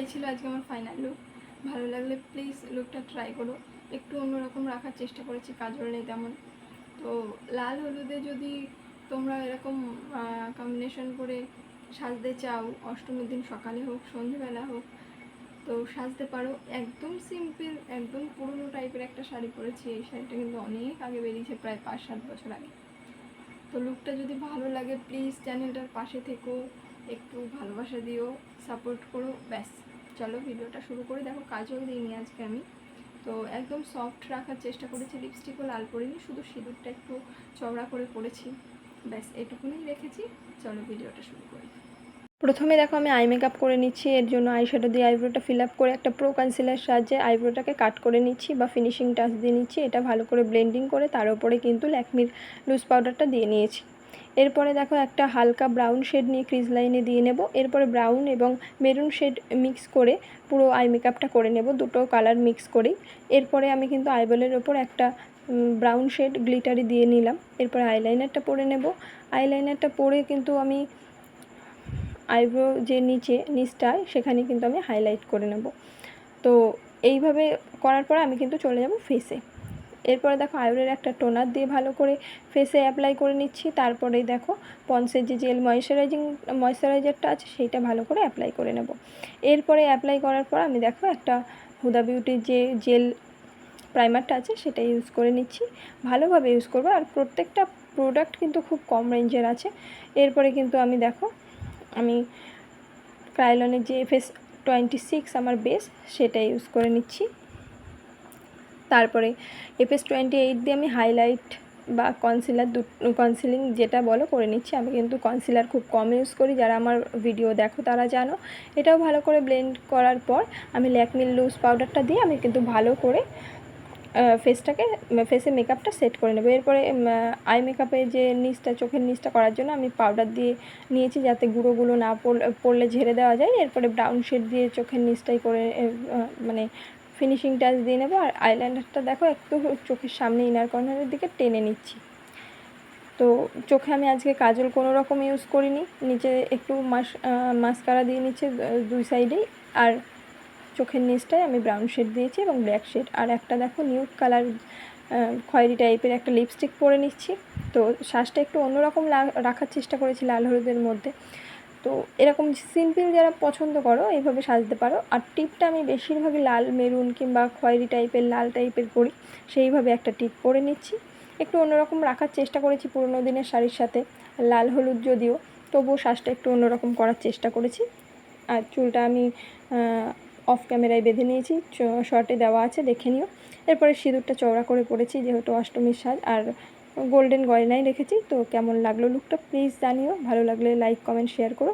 এই ছিল আজকে আমার ফাইনাল লুক ভালো লাগলে প্লিজ লুকটা ট্রাই করো। একটু অন্যরকম রাখার চেষ্টা করেছি কাজল নেই তেমন। তো লাল হলুদে যদি তোমরা এরকম কম্বিনেশন করে সাজতে চাও, অষ্টমীর দিন সকালে হোক, সন্ধেবেলা হোক, তো সাজতে পারো। একদম সিম্পল একদম পুরনো টাইপের একটা শাড়ি পরেছি। এই শাড়িটা কিন্তু অনেক আগে বেরিয়েছে, প্রায় পাঁচ সাত বছর আগে। তো লুকটা যদি ভালো লাগে প্লিজ চ্যানেলটার পাশে থেকো। একটু ভালোবাসা দিও সাপোর্ট করো, ব্যাস। চলো ভিডিওটা শুরু করে। দেখো কাজল দিইনি আজকে আমি। তো একদম সফট রাখার চেষ্টা করেছি লিপস্টিকও লাল করিনি, শুধু সিঁদুরটা একটু চওড়া করে পরেছি। ব্যাস, এটুকুনি রেখেছি। চলো ভিডিওটা শুরু করি। প্রথমে দেখো আমি আই মেকআপ করে নিচ্ছি। এর জন্য আই শ্যাডো দিয়ে আইব্রোটা ফিল আপ করে একটা প্রো কনসিলার সাহায্যে আইব্রোটাকে কাট করে নিচ্ছি বা ফিনিশিং টাচ দিয়ে নিচ্ছি। এটা ভালো করে ব্লেন্ডিং করে তার উপরে কিন্তু ল্যাকমির লুজ পাউডারটা দিয়ে নিয়েছি। এরপরে দেখো একটা হালকা ব্রাউন শেড নিয়ে ক্রিজ লাইনে দিয়ে নেব। এরপরে ব্রাউন এবং মেরুন শেড মিক্স করে পুরো আই মেকআপটা করে নেব, দুটো কালার মিক্স করেই। এরপরে আমি কিন্তু আইবলের ওপর একটা ব্রাউন শেড গ্লিটারি দিয়ে নিলাম। এরপরে আইলাইনারটা পরে নেব। আইলাইনারটা পরে কিন্তু আমি আইব্রো যে নিচে নিচটায় সেখানে কিন্তু আমি হাইলাইট করে নেব। তো এইভাবে করার পরে আমি কিন্তু চলে যাব ফেসে এরপরে দেখো আয়ুরের একটা টোনার দিয়ে ভালো করে ফেসে অ্যাপ্লাই করে নিচ্ছি। তারপরেই দেখো পন্সের যে জেল ময়শ্চারাইজিং ময়শ্চারাইজারটা আছে, সেইটা ভালো করে অ্যাপ্লাই করে নেব। এরপরে অ্যাপ্লাই করার পর আমি দেখো একটা হুদা বিউটির যে জেল প্রাইমারটা আছে, সেটা ইউজ করে নিচ্ছি। ভালোভাবে ইউজ করব। আর প্রত্যেকটা প্রোডাক্ট কিন্তু খুব কম রেঞ্জের আছে। এরপরে কিন্তু আমি দেখো, আমি ক্রাইলনের যে এফএস টোয়েন্টি সিক্স আমার বেস সেটা ইউজ করে নিচ্ছি। তারপরে এফএস টোয়েন্টি এইট দিয়ে আমি হাইলাইট বা কনসিলার দু কনসিলিং যেটা বলো করে নিচ্ছি। আমি কিন্তু কনসিলার খুব কম ইউজ করি, যারা আমার ভিডিও দেখো তারা জানো। এটাও ভালো করে ব্লেন্ড করার পর আমি ল্যাকমিল লুজ পাউডারটা দিয়ে আমি কিন্তু ভালো করে ফেসটাকে ফেসে মেকআপটা সেট করে নেব। এরপরে আই মেকআপে যে নিচটা, চোখের নিচটা করার জন্য আমি পাউডার দিয়ে নিয়েছি যাতে গুঁড়োগুলো না পড়লে ঝেড়ে দেওয়া যায়। এরপরে ব্রাউন শেড দিয়ে চোখের নিচটাই করে মানে ফিনিশিং টাচ দিয়ে নেব আর আইলাইনারটা দেখো একটু চোখের সামনে ইনার কর্নারের দিকে টেনে নিচ্ছি। তো চোখে আমি আজকে কাজল কোনো রকম ইউজ করিনি, নিচে একটু মাস মাস্কারা দিয়ে নিচ্ছে দুই সাইডেই আর চোখের নিচটায় আমি ব্রাউন শেড দিয়েছি এবং ব্ল্যাক শেড আর একটা দেখো নিউড কালার খয়েরি টাইপের একটা লিপস্টিক পরে নিচ্ছি। তো শ্বাসটা একটু অন্যরকম রাখার চেষ্টা করেছি লাল হলুদের মধ্যে। তো এরকম সিম্পল যারা পছন্দ করো, এইভাবে সাজতে পারো। আর টিপটা আমি বেশিরভাগই লাল মেরুন কিংবা খয়েরি টাইপের, লাল টাইপের করি। সেইভাবে একটা টিপ করে নিচ্ছি। একটু অন্যরকম রাখার চেষ্টা করেছি পুরোনো দিনের শাড়ির সাথে। লাল হলুদ যদিও, তবুও শ্বাসটা একটু অন্যরকম করার চেষ্টা করেছি। আর চুলটা আমি অফ ক্যামেরায় বেঁধে নিয়েছি। শর্টে দেওয়া আছে, দেখে নিও। এরপরে সিঁদুরটা চওড়া করে পড়েছি যেহেতু অষ্টমীর সাজ। আর গোল্ডেন গয়নাই রেখেছি, তো কেমন লাগল লুকটা প্লিজ জানিও। ভালো লাগলে লাইক কমেন্ট শেয়ার করো।